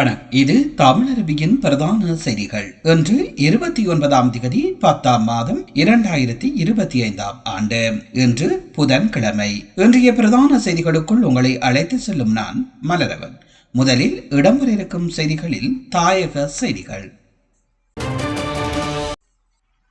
வணக்கம். இது தமிழரபியின் பிரதான செய்திகள். இன்று இருபத்தி ஒன்பதாம் திகதி பத்தாம் மாதம் இரண்டாயிரத்தி இருபத்தி ஐந்தாம் ஆண்டு. இன்று புதன்கிழமை. இன்றைய பிரதான செய்திகளுக்குள் உங்களை அழைத்து செல்லும் நான் மலரவன். முதலில் இடம்பெற இருக்கும் செய்திகளில் தாயக செய்திகள்.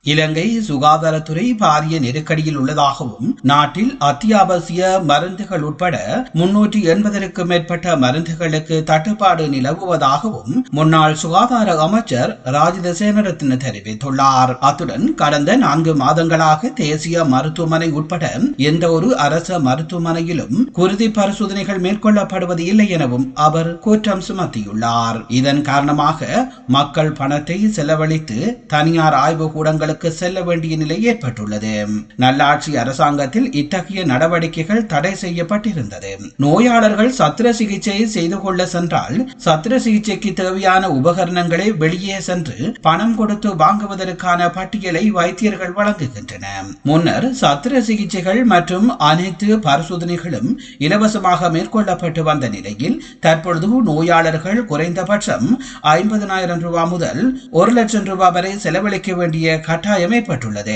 இலங்கை சுகாதாரத்துறை பாரிய நெருக்கடியில் உள்ளதாகவும் நாட்டில் அத்தியாவசிய மருந்துகள் உட்பட முன்னூற்றி எண்பதற்கும் மேற்பட்ட மருந்துகளுக்கு தட்டுப்பாடு நிலவுவதாகவும் முன்னாள் சுகாதார அமைச்சர் ராஜித சேனரத்ன தெரிவித்துள்ளார். அத்துடன் கடந்த நான்கு மாதங்களாக தேசிய மருத்துவமனை உட்பட எந்த ஒரு அரச மருத்துவமனையிலும் குருதி பரிசோதனைகள் மேற்கொள்ளப்படுவது இல்லை எனவும் அவர் குற்றம் சுமத்தியுள்ளார். இதன் காரணமாக மக்கள் பணத்தை செலவழித்து தனியார் ஆய்வு கூடங்கள் கூடங்களுக்கு செல்ல வேண்டிய நிலை ஏற்பட்டுள்ளது. நல்லாட்சி அரசாங்கத்தில் இத்தகைய நடவடிக்கைகள் தடை செய்யப்பட்டிருந்தது. நோயாளர்கள் சத்திர சிகிச்சை செய்து கொள்ள சென்றால் சத்திர சிகிச்சைக்கு தேவையான உபகரணங்களை வெளியே சென்று பணம் கொடுத்து வாங்குவதற்கான பட்டியலை வைத்தியர்கள் வழங்குகின்றன முன்னர் சத்திர சிகிச்சைகள் மற்றும் அனைத்து பரிசோதனைகளும் இலவசமாக மேற்கொள்ளப்பட்டு வந்த நிலையில் தற்பொழுது நோயாளர்கள் குறைந்தபட்சம் ஐம்பதனாயிரம் ரூபாய் முதல் ஒரு லட்சம் ரூபாய் வரை செலவழிக்க வேண்டிய கட்டாயம் ஏற்பட்டுள்ளது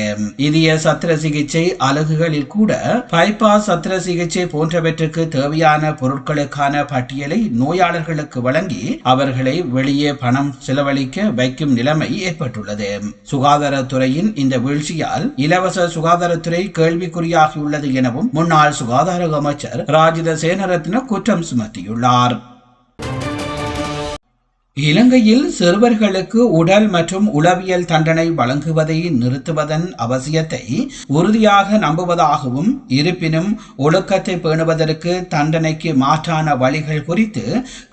சத்திர சிகிச்சை அலகுகளில் கூட பைபாஸ் சத்திர சிகிச்சை போன்றவற்றுக்கு தேவையான பொருட்களுக்கான பட்டியலை நோயாளர்களுக்கு வழங்கி அவர்களை வெளியே பணம் செலவழிக்க வைக்கும் நிலைமை ஏற்பட்டுள்ளது. சுகாதாரத்துறையின் இந்த வீழ்ச்சியால் இலவச சுகாதாரத்துறை கேள்விக்குறியாகியுள்ளது எனவும் முன்னாள் சுகாதார அமைச்சர் ராஜித சேனரத்ன குற்றம் சுமத்தியுள்ளார். இலங்கையில் சிறுவர்களுக்கு உடல் மற்றும் உளவியல் தண்டனை வழங்குவதை நிறுத்துவதன் அவசியத்தை உறுதியாக நம்புவதாகவும் இருப்பினும் ஒழுக்கத்தை பேணுவதற்கு தண்டனைக்கு மாற்றான வழிகள் குறித்து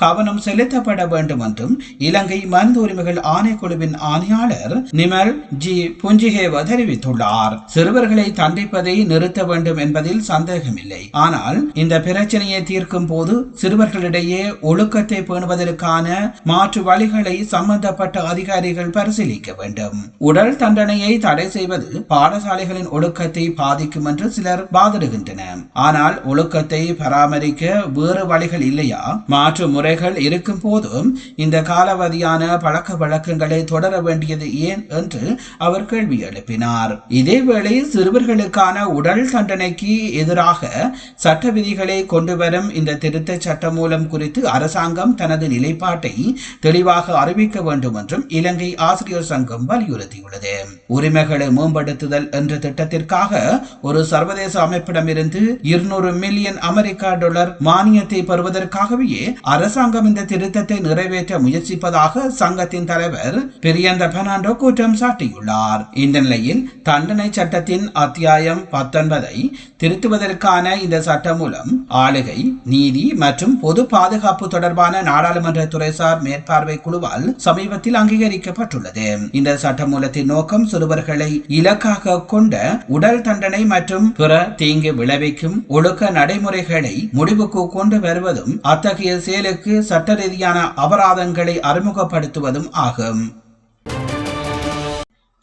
கவனம் செலுத்தப்பட வேண்டும் என்றும் இலங்கை மருந்து உரிமைகள் ஆணைக்குழுவின் ஆணையாளர் நிமல் ஜி. புஞ்சிகேவ தெரிவித்துள்ளார். சிறுவர்களை தண்டிப்பதை நிறுத்த வேண்டும் என்பதில் சந்தேகமில்லை. ஆனால் இந்த பிரச்சனையை தீர்க்கும் போது சிறுவர்களிடையே ஒழுக்கத்தை பேணுவதற்கான மாற்று வழிகளை சம்பந்தப்பட்ட அதிகாரிகள் பரிசீலிக்க வேண்டும். உடல் தண்டனையை தடை செய்வது பாடசாலைகளின் ஒழுக்கத்தை பாதிக்கும் என்று சிலர் பாதிடுகின்றனர் ஆனால் ஒழுக்கத்தை பராமரிக்க வேறு வழிகள் இல்லையா? மாற்று முறைகள் இருக்கும் போதும் இந்த காலாவதியான பழக்க வழக்கங்களை தொடர வேண்டியது ஏன் என்று அவர் கேள்வி எழுப்பினார். இதேவேளை சிறுவர்களுக்கான உடல் தண்டனைக்கு எதிராக சட்ட விதிகளை கொண்டு வரும் இந்த திருத்த சட்ட மூலம் குறித்து அரசாங்கம் தனது நிலைப்பாட்டை தெளிவாக அறிவிக்க வேண்டும் என்றும் இலங்கை ஆசிரியர் சங்கம் வலியுறுத்தியுள்ளது. உரிமைகளை மேம்படுத்துதல் என்ற திட்டத்திற்காக ஒரு சர்வதேச அமைப்பிடமிருந்து இருநூறு மில்லியன் அமெரிக்கா டாலர் மானியத்தை பெறுவதற்காகவே அரசாங்கம் இந்த திருத்தத்தை நிறைவேற்ற முயற்சிப்பதாக சங்கத்தின் தலைவர் பிரியந்த பெர்னாண்டோ குற்றம் சாட்டியுள்ளார். இந்த நிலையில் தண்டனை சட்டத்தின் அத்தியாயம் பத்தொன்பதை திருத்துவதற்கான இந்த சட்டம் மூலம் ஆளுகை நீதி மற்றும் பொது பாதுகாப்பு தொடர்பான நாடாளுமன்ற துறைசார் மேற்பார்வை குழுவால் சமீபத்தில் அங்கீகரிக்கப்பட்டுள்ளது. இந்த சட்டமூலத்தின் நோக்கம் சிறுவர்களை இலக்காக கொண்ட உடல் தண்டனை மற்றும் பிற தீங்கு விளைவிக்கும் ஒழுக்க நடைமுறைகளை முடிவுக்கு கொண்டு வருவதும் அத்தகைய செயலுக்கு சட்ட ரீதியான அபராதங்களை அறிமுகப்படுத்துவதும் ஆகும்.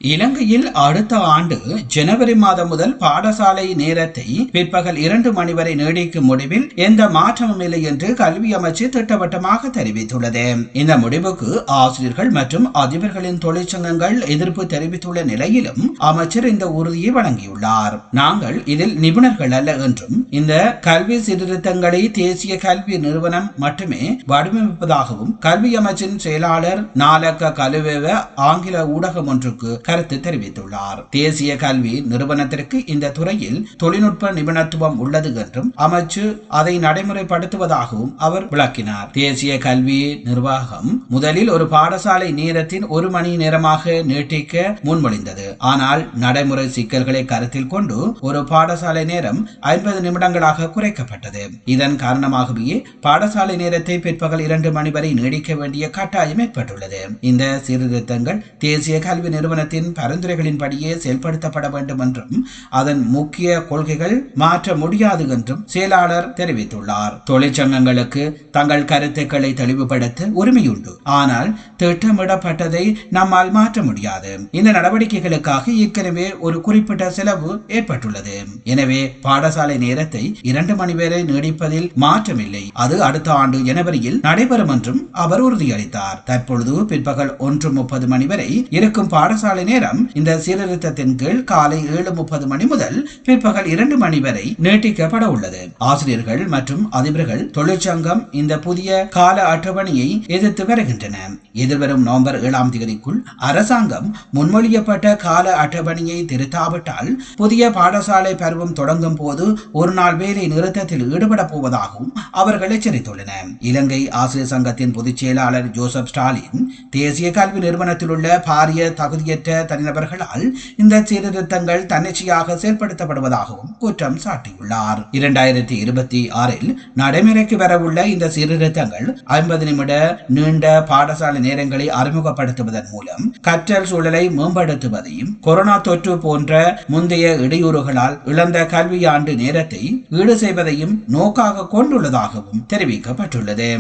இலங்கையில் அடுத்த ஆண்டு ஜனவரி மாதம் முதல் பாடசாலை நேரத்தை பிற்பகல் இரண்டு மணி வரை நீடிக்கும் முடிவில் எந்த மாற்றமும் இல்லை என்று கல்வி அமைச்சு திட்டவட்டமாக தெரிவித்துள்ளது. இந்த முடிவுக்கு ஆசிரியர்கள் மற்றும் அதிபர்களின் தொழிற்சங்கங்கள் எதிர்ப்பு தெரிவித்துள்ள நிலையிலும் அமைச்சர் இந்த உறுதியை வழங்கியுள்ளார். நாங்கள் இதில் நிபுணர்கள் அல்ல என்றும் இந்த கல்வி சீர்திருத்தங்களை தேசிய கல்வி நிறுவனம் மட்டுமே வடிவமைப்பதாகவும் கல்வி அமைச்சின் செயலாளர் நாலக்க கலுவேவ ஆங்கில ஊடகம் ஒன்றுக்கு கருத்து தெரிவித்துள்ளார். தேசிய கல்வி நிறுவனத்திற்கு இந்த துறையில் தொழில்நுட்ப நிபுணத்துவம் உள்ளது என்றும் அமைச்சு அதை நடைமுறைப்படுத்துவதாகவும் அவர் விளக்கினார். தேசிய கல்வி நிர்வாகம் முதலில் ஒரு பாடசாலை நேரத்தின் ஒரு மணி நேரமாக நீட்டிக்க முன்மொழிந்தது. ஆனால் நடைமுறை சிக்கல்களை கருத்தில் கொண்டு ஒரு பாடசாலை நேரம் ஐம்பது நிமிடங்களாக குறைக்கப்பட்டது. இதன் காரணமாகவே பாடசாலை நேரத்தை பிற்பகல் இரண்டு மணி வரை நீடிக்க வேண்டிய கட்டாயம் ஏற்பட்டுள்ளது. இந்த சீர்திருத்தங்கள் தேசிய கல்வி நிறுவனத்தின் அரசாங்கத்தின் பரிந்துரைகளின்படியே செயல்படுத்தப்பட வேண்டும் என்றும் அதன் முக்கிய கொள்கைகள் மாற்ற முடியாது என்றும் செயலாளர் தெரிவித்துள்ளார். தொழிற்சங்கங்களுக்கு தங்கள் கருத்துக்களை தெளிவுபடுத்த உரிமையுண்டு. ஆனால் திட்டமிடப்பட்டதை நம்மால் மாற்ற முடியாது. இந்த நடவடிக்கைகளுக்காக ஏற்கனவே ஒரு குறிப்பிட்ட செலவு ஏற்பட்டுள்ளது. எனவே பாடசாலை நேரத்தை இரண்டு மணி வரை நீடிப்பதில் மாற்றமில்லை. அது அடுத்த ஆண்டு ஜனவரியில் நடைபெறும் என்றும் அவர் உறுதியளித்தார். தற்பொழுது பிற்பகல் ஒன்று முப்பது மணி வரை இருக்கும் பாடசாலை நேரம் இந்த சீர்திருத்தத்தின் கீழ் காலை ஏழு முப்பது மணி முதல் பிற்பகல் இரண்டு மணி வரை நீட்டிக்கப்பட உள்ளது. ஆசிரியர்கள் மற்றும் அதிபர்கள் தொழிற்சங்கம் இந்த புதிய கால அட்டவணையை எதிர்த்து வருகின்றன எதிர்வரும் நவம்பர் ஏழாம் தேதிக்குள் அரசாங்கம் முன்மொழியப்பட்ட கால அட்டவணையை திருத்தாவிட்டால் புதிய பாடசாலை பருவம் தொடங்கும் போது ஒரு நாள் வேலை நிறுத்தத்தில் ஈடுபட போவதாகவும் அவர்கள் எச்சரித்துள்ளனர். இலங்கை ஆசிரியர் சங்கத்தின் பொதுச் செயலாளர் ஜோசப் ஸ்டாலின் தேசிய கல்வி நிறுவனத்தில் உள்ள பாரிய தகுதியற்ற தனிநபர்களால் இந்த சீர்திருத்தங்கள் தன்னிச்சையாக செயல்படுத்தப்படுவதாகவும் குற்றம் சாட்டியுள்ளார். இரண்டாயிரத்தி இருபத்தி ஆறில் நடைமுறைக்கு வரவுள்ள இந்த சீர்திருத்தங்கள் ஐம்பது நிமிட நீண்ட பாடசாலை நேரங்களை அறிமுகப்படுத்துவதன் மூலம் கற்றல் சூழலை மேம்படுத்துவதையும் கொரோனா தொற்று போன்ற முந்தைய இடையூறுகளால் இழந்த கல்வியாண்டு நேரத்தை ஈடு செய்வதையும் நோக்காக கொண்டுள்ளதாகவும் தெரிவிக்கப்பட்டுள்ளது.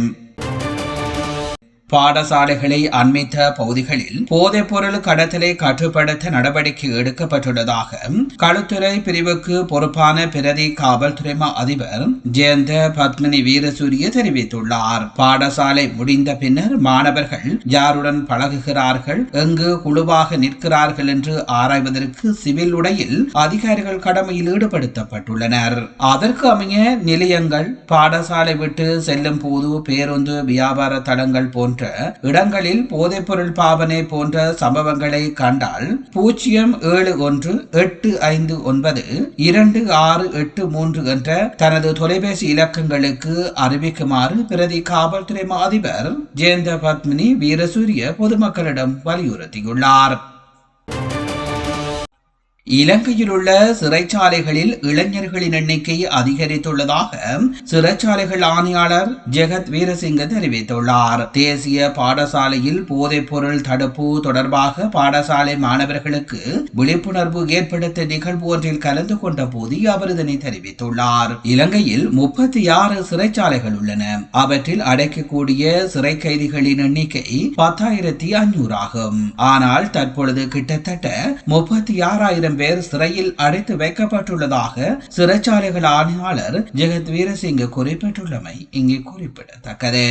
பாடசாலைகளை அண்மித்த பகுதிகளில் போதைப் பொருள் கடத்தலை கட்டுப்படுத்த நடவடிக்கை எடுக்கப்பட்டுள்ளதாக களுத்துறை பிரிவுக்கு பொறுப்பான பிரதி காவல்துறை அதிபர் ஜெயந்த பத்மினி வீரசூரிய தெரிவித்துள்ளார். பாடசாலை முடிந்த பின்னர் மாணவர்கள் யாருடன் பழகுகிறார்கள் எங்கு குழுவாக நிற்கிறார்கள் என்று ஆராய்வதற்கு சிவில் உடையில் அதிகாரிகள் கடமையில் ஈடுபடுத்தப்பட்டுள்ளனர். அதற்கு அமைய நிலையங்கள் பாடசாலை விட்டு செல்லும் போது பேருந்து வியாபார தளங்கள் போன்ற இடங்களில் போதைப்பொருள் பாவனை போன்ற சம்பவங்களை கண்டால் பூஜ்ஜியம் ஏழு ஒன்று எட்டு ஐந்து ஒன்பது இரண்டு ஆறு எட்டு மூன்று என்ற தனது தொலைபேசி இலக்கங்களுக்கு அறிவிக்குமாறு பிரதி காவல்துறை அதிபர் ஜெயந்த பத்மினி வீரசூரிய பொதுமக்களிடம் வலியுறுத்தியுள்ளார். இலங்கையில் உள்ள சிறைச்சாலைகளில் இளைஞர்களின் எண்ணிக்கை அதிகரித்துள்ளதாக சிறைச்சாலைகள் ஆணையாளர் ஜெகத் வீரசிங்க தெரிவித்துள்ளார். தேசிய பாடசாலையில் போதைப் பொருள் தடுப்பு தொடர்பாக பாடசாலை மாணவர்களுக்கு விழிப்புணர்வு ஏற்படுத்த நிகழ்வு ஒன்றில் கலந்து கொண்ட போது அவர் இதனை தெரிவித்துள்ளார். இலங்கையில் முப்பத்தி ஆறு சிறைச்சாலைகள் உள்ளன. அவற்றில் அடைக்கக்கூடிய சிறை கைதிகளின் எண்ணிக்கை பத்தாயிரத்தி ஐநூறு ஆகும் ஆனால் தற்பொழுது கிட்டத்தட்ட முப்பத்தி ஆறாயிரம் பேர் சிறையில் அடைத்து வைக்கப்பட்டுள்ளதாக சிறைச்சாலைகள் ஆணையாளர் ஜெகத் வீரசிங்க குறிப்பிட்டுள்ளமை இங்கே குறிப்பிடத்தக்கது.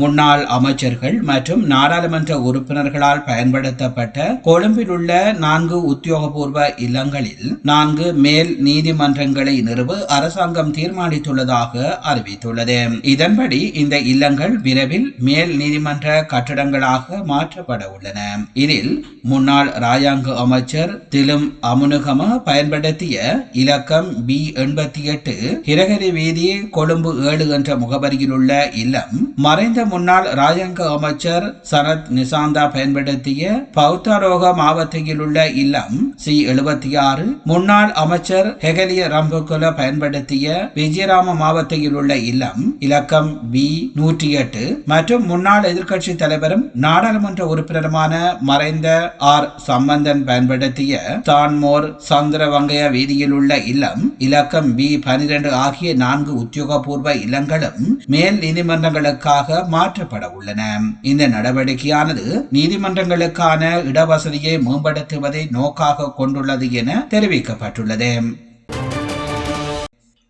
முன்னாள் அமைச்சர்கள் மற்றும் நாடாளுமன்ற உறுப்பினர்களால் பயன்படுத்தப்பட்ட கொழும்பில் உள்ள நான்கு உத்தியோகபூர்வ இல்லங்களில் நான்கு மேல் நீதிமன்றங்களை நிறுவ அரசாங்கம் தீர்மானித்துள்ளதாக அறிவித்துள்ளது. இதன்படி இந்த இல்லங்கள் விரைவில் மேல் நீதிமன்ற கட்டடங்களாக மாற்றப்பட உள்ளன. இதில் முன்னாள் ராஜாங்க அமைச்சர் திலும் அமுனுகம பயன்படுத்திய இலக்கம் பி எண்பத்தி எட்டு கிரகரி வீதி கொழும்பு ஏழு என்ற முகவரியில் உள்ள இல்லம் மறைந்த முன்னாள் ராஜாங்க அமைச்சர் சரத் நிசாந்தா பயன்படுத்திய பௌத்தரோக மாவட்டத்தில் உள்ள இல்லம் சி எழுபத்தி ஆறு முன்னாள் அமைச்சர் ஹெகலிய ரம்புகுல பயன்படுத்திய விஜயராம மாவட்டத்தில் உள்ள இல்லம் இலக்கம் பி நூற்றி எட்டு மற்றும் முன்னாள் எதிர்க்கட்சி தலைவரும் நாடாளுமன்ற உறுப்பினருமான மறைந்த ஆர் சம்பந்தன் பயன்படுத்திய தான்மோர் சந்திரவங்கைய வீதியில் உள்ள இல்லம் இலக்கம் பி பனிரெண்டு ஆகிய நான்கு உத்தியோகபூர்வ இல்லங்களும் மேல் நீதிமன்றங்களுக்காக மாற்றப்பட உள்ளன. இந்த நடவடிக்கையானது நீதிமன்றங்களுக்கான இடவசதியை மேம்படுத்துவதை நோக்காக கொண்டுள்ளது என தெரிவிக்கப்பட்டுள்ளது.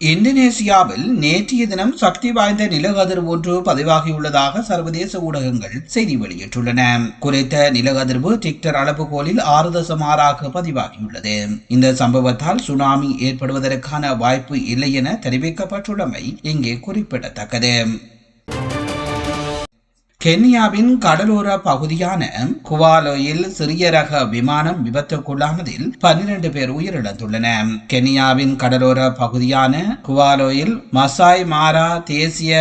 இந்தோனேசியாவில் நேற்றைய தினம் சக்தி வாய்ந்த நிலகதிர்வு ஒன்று பதிவாகியுள்ளதாக சர்வதேச ஊடகங்கள் செய்தி வெளியிட்டுள்ளன. குறித்த நிலகதிர்வு டிக்டர் அளவுகோலில் ஆறு தசம் ஆறாக பதிவாகியுள்ளது. இந்த சம்பவத்தால் சுனாமி ஏற்படுவதற்கான வாய்ப்பு இல்லை என தெரிவிக்கப்பட்டுள்ளமை இங்கே குறிப்பிடத்தக்கது. கென்யாவின் கடலோர பகுதியான குவாலோயில் சிறிய ரக விமானம் விபத்துக்குள்ளானதில் பன்னிரண்டு பேர் உயிரிழந்துள்ளனர். கென்யாவின் கடலோர பகுதியான குவாலோயில் மசாய் மாரா தேசிய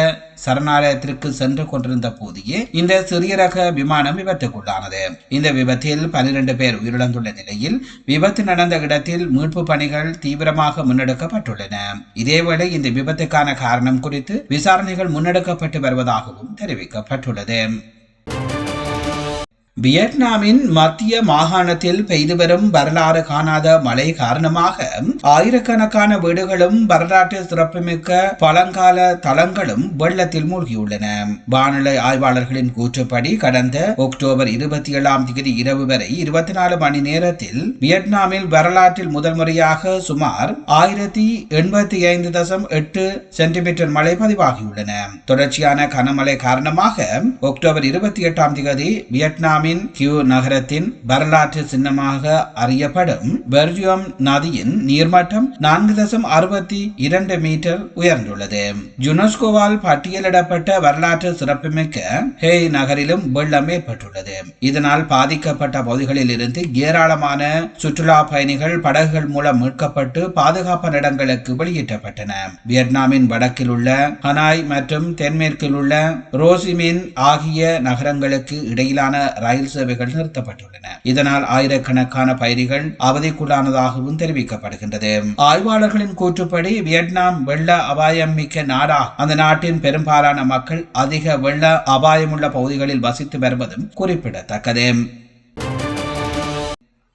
சரணாலயத்திற்கு சென்று கொண்டிருந்த போதே இந்த சிறிய ரக விமானம் விபத்துக்குள்ளானது. இந்த விபத்தில் பனிரெண்டு பேர் உயிரிழந்துள்ள நிலையில் விபத்து நடந்த இடத்தில் மீட்பு பணிகள் தீவிரமாக முன்னெடுக்கப்பட்டுள்ளன. இதேவேளை இந்த விபத்துக்கான காரணம் குறித்து விசாரணைகள் முன்னெடுக்கப்பட்டு வருவதாகவும் தெரிவிக்கப்பட்டுள்ளது. வியட்நாமின் மத்திய மாகாணத்தில் பெய்து வரும் வரலாறு காணாத மழை காரணமாக ஆயிரக்கணக்கான வீடுகளும் வரலாற்று சிறப்புமிக்க பழங்கால தளங்களும் வெள்ளத்தில் மூழ்கியுள்ளன. வானிலை ஆய்வாளர்களின் கூற்றுப்படி கடந்த அக்டோபர் இருபத்தி ஏழாம் தேதி இரவு வரை இருபத்தி நாலு மணி நேரத்தில் வியட்நாமில் வரலாற்றில் முதல் முறையாக சுமார் ஆயிரத்தி எண்பத்தி ஐந்து தசம் எட்டு சென்டிமீட்டர் மழை பதிவாகியுள்ளன. தொடர்ச்சியான கனமழை காரணமாக அக்டோபர் இருபத்தி எட்டாம் தேதி வியட்நாமில் வியட்நாமின் கியூ நகரத்தின் வரலாற்று சின்னமாக அறியப்படும் பெர்ஜியம் நதியின் நீர்மட்டம் நான்கு தசம் அறுபத்தி இரண்டு மீட்டர் உயர்ந்துள்ளது. யுனெஸ்கோவால் பட்டியலிடப்பட்ட வரலாற்று சிறப்புமிக்க ஹேய் நகரிலும் வெள்ளம் ஏற்பட்டுள்ளது. இதனால் பாதிக்கப்பட்ட பகுதிகளில் இருந்து ஏராளமான சுற்றுலா பயணிகள் படகுகள் மூலம் மீட்கப்பட்டு பாதுகாப்பான இடங்களுக்கு வெளியிட்டப்பட்டன வியட்நாமின் வடக்கில் உள்ள ஹனாய் மற்றும் தென்மேற்கில் உள்ள ரோசிமின் ஆகிய நகரங்களுக்கு இடையிலான ரயில் ரயில் சேவைகள் நிறுத்தப்பட்டுள்ளன. இதனால் ஆயிரக்கணக்கான பயணிகள் அவதிக்குள்ளானதாகவும் தெரிவிக்கப்படுகின்றது. ஆய்வாளர்களின் கூற்றுப்படி வியட்நாம் வெள்ள அபாயம் மிக்க நாடா அந்த நாட்டின் பெரும்பாலான மக்கள் அதிக வெள்ள அபாயமுள்ள பகுதிகளில் வசித்து வருவதும் குறிப்பிடத்தக்கது.